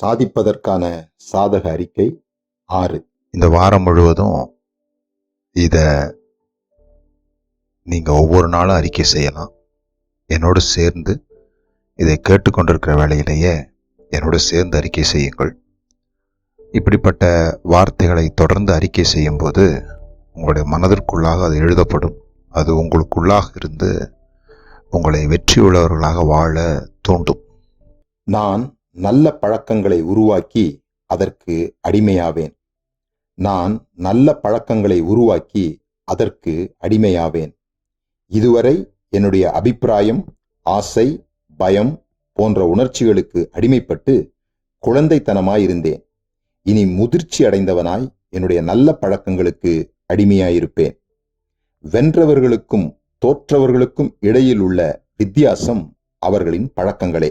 சாதிப்பதற்கான சாதக அறிக்கை ஆறு. இந்த வாரம் முழுவதும் இதை நீங்கள் ஒவ்வொரு நாளும் அறிக்கை செய்யலாம். என்னோடு சேர்ந்து இதை கேட்டுக்கொண்டிருக்கிற வேலையிலேயே என்னோடு சேர்ந்து அறிக்கை செய்யுங்கள். இப்படிப்பட்ட வார்த்தைகளை தொடர்ந்து அறிக்கை செய்யும்போது உங்களுடைய மனதிற்குள்ளாக அது எழுதப்படும். அது உங்களுக்குள்ளாக இருந்து உங்களை வெற்றியுள்ளவர்களாக வாழ தூண்டும். நான் நல்ல பழக்கங்களை உருவாக்கி அதற்கு அடிமையாவேன். நான் நல்ல பழக்கங்களை உருவாக்கி அதற்கு அடிமையாவேன். இதுவரை என்னுடைய அபிப்பிராயம் ஆசை பயம் போன்ற உணர்ச்சிகளுக்கு அடிமைப்பட்டு குழந்தைத்தனமாயிருந்தேன். இனி முதிர்ச்சி அடைந்தவனாய் என்னுடைய நல்ல பழக்கங்களுக்கு அடிமையாயிருப்பேன். வென்றவர்களுக்கும் தோற்றவர்களுக்கும் இடையில் உள்ள வித்தியாசம் அவர்களின் பழக்கங்களே.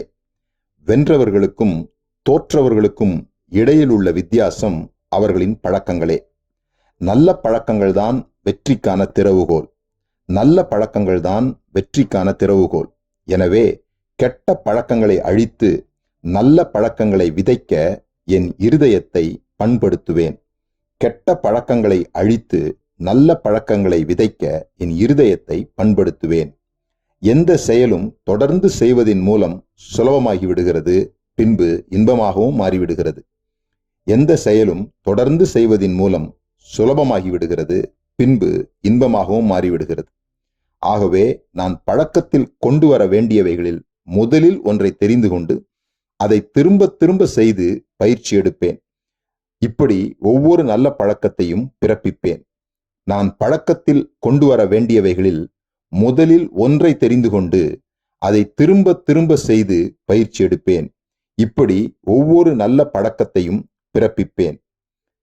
வென்றவர்களுக்கும் தோற்றவர்களுக்கும் இடையில் உள்ள வித்தியாசம் அவர்களின் பழக்கங்களே. நல்ல பழக்கங்கள்தான் வெற்றிக்கான திறவுகோல் நல்ல பழக்கங்கள்தான் வெற்றிக்கான திறவுகோல் எனவே கெட்ட பழக்கங்களை அழித்து நல்ல பழக்கங்களை விதைக்க என் இருதயத்தை பண்படுத்துவேன். கெட்ட பழக்கங்களை அழித்து நல்ல பழக்கங்களை விதைக்க என் இருதயத்தை பண்படுத்துவேன். எந்த செயலும் தொடர்ந்து செய்வதின் மூலம் சுலபமாகி விடுகிறது பின்பு இன்பமாகவும் மாறிவிடுகிறது. எந்த செயலும் தொடர்ந்து செய்வதின் மூலம் சுலபமாகி விடுகிறது பின்பு இன்பமாகவும் மாறிவிடுகிறது. ஆகவே நான் பழக்கத்தில் கொண்டு வர வேண்டியவைகளில் முதலில் ஒன்றை தெரிந்து கொண்டு அதை திரும்ப திரும்ப செய்து பயிற்சி எடுப்பேன். இப்படி ஒவ்வொரு நல்ல பழக்கத்தையும் பிறப்பிப்பேன். நான் பழக்கத்தில் கொண்டு வர வேண்டியவைகளில் முதலில் ஒன்றை தெரிந்து கொண்டு அதை திரும்ப திரும்ப செய்து பயிற்சி எடுப்பேன். இப்படி ஒவ்வொரு நல்ல பழக்கத்தையும் பிறப்பிப்பேன்.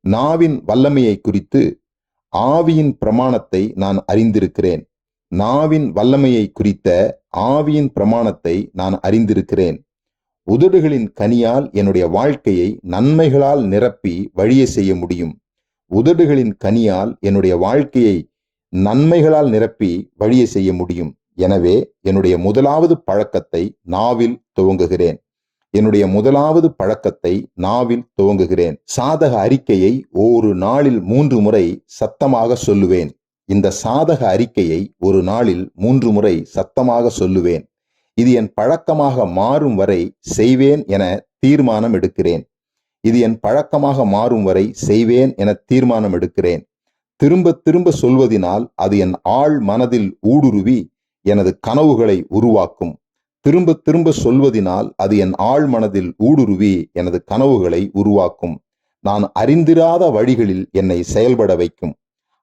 நாவின் வல்லமையை குறித்து ஆவியின் பிரமாணத்தை நான் அறிந்திருக்கிறேன். நாவின் வல்லமையை குறித்த ஆவியின் பிரமாணத்தை நான் அறிந்திருக்கிறேன். உதடுகளின் கனியால் என்னுடைய வாழ்க்கையை நன்மைகளால் நிரப்பி வழிய செய்ய முடியும். உதடுகளின் கனியால் என்னுடைய வாழ்க்கையை நன்மைகளால் நிரப்பி வழிய செய்ய முடியும். எனவே என்னுடைய முதலாவது பழக்கத்தை நாவில் துவங்குகிறேன். என்னுடைய முதலாவது பழக்கத்தை நாவில் துவங்குகிறேன். சாதக அறிக்கையை ஒரு நாளில் மூன்று முறை சத்தமாக சொல்லுவேன். இந்த சாதக அறிக்கையை ஒரு நாளில் மூன்று முறை சத்தமாக சொல்லுவேன். இது என் பழக்கமாக மாறும் வரை செய்வேன் என தீர்மானம் எடுக்கிறேன். இது என் பழக்கமாக மாறும் வரை செய்வேன் என தீர்மானம் எடுக்கிறேன் திரும்ப திரும்ப சொல்வதினால் அது என் ஆழ் மனதில் ஊடுருவி எனது கனவுகளை உருவாக்கும். திரும்ப திரும்ப சொல்வதினால் அது என் ஆள் மனதில் ஊடுருவி எனது கனவுகளை உருவாக்கும். நான் அறிந்திராத வழிகளில் என்னை செயல்பட வைக்கும்.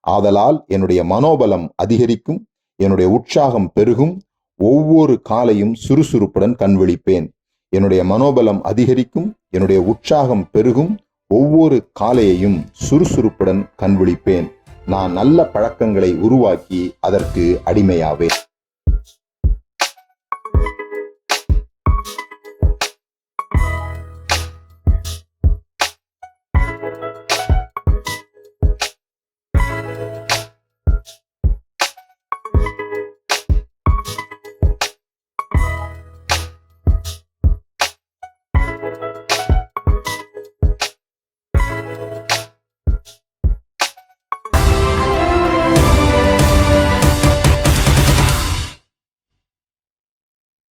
ஆதலால் என்னுடைய மனோபலம் அதிகரிக்கும் என்னுடைய உற்சாகம் பெருகும் ஒவ்வொரு காலையும் சுறுசுறுப்புடன் கண்விழிப்பேன். என்னுடைய மனோபலம் அதிகரிக்கும் என்னுடைய உற்சாகம் பெருகும். ஒவ்வொரு காலையையும் சுறுசுறுப்புடன் கண்விழிப்பேன். நான் நல்ல பழக்கங்களை உருவாக்கி அதற்கு அடிமையாவேன்.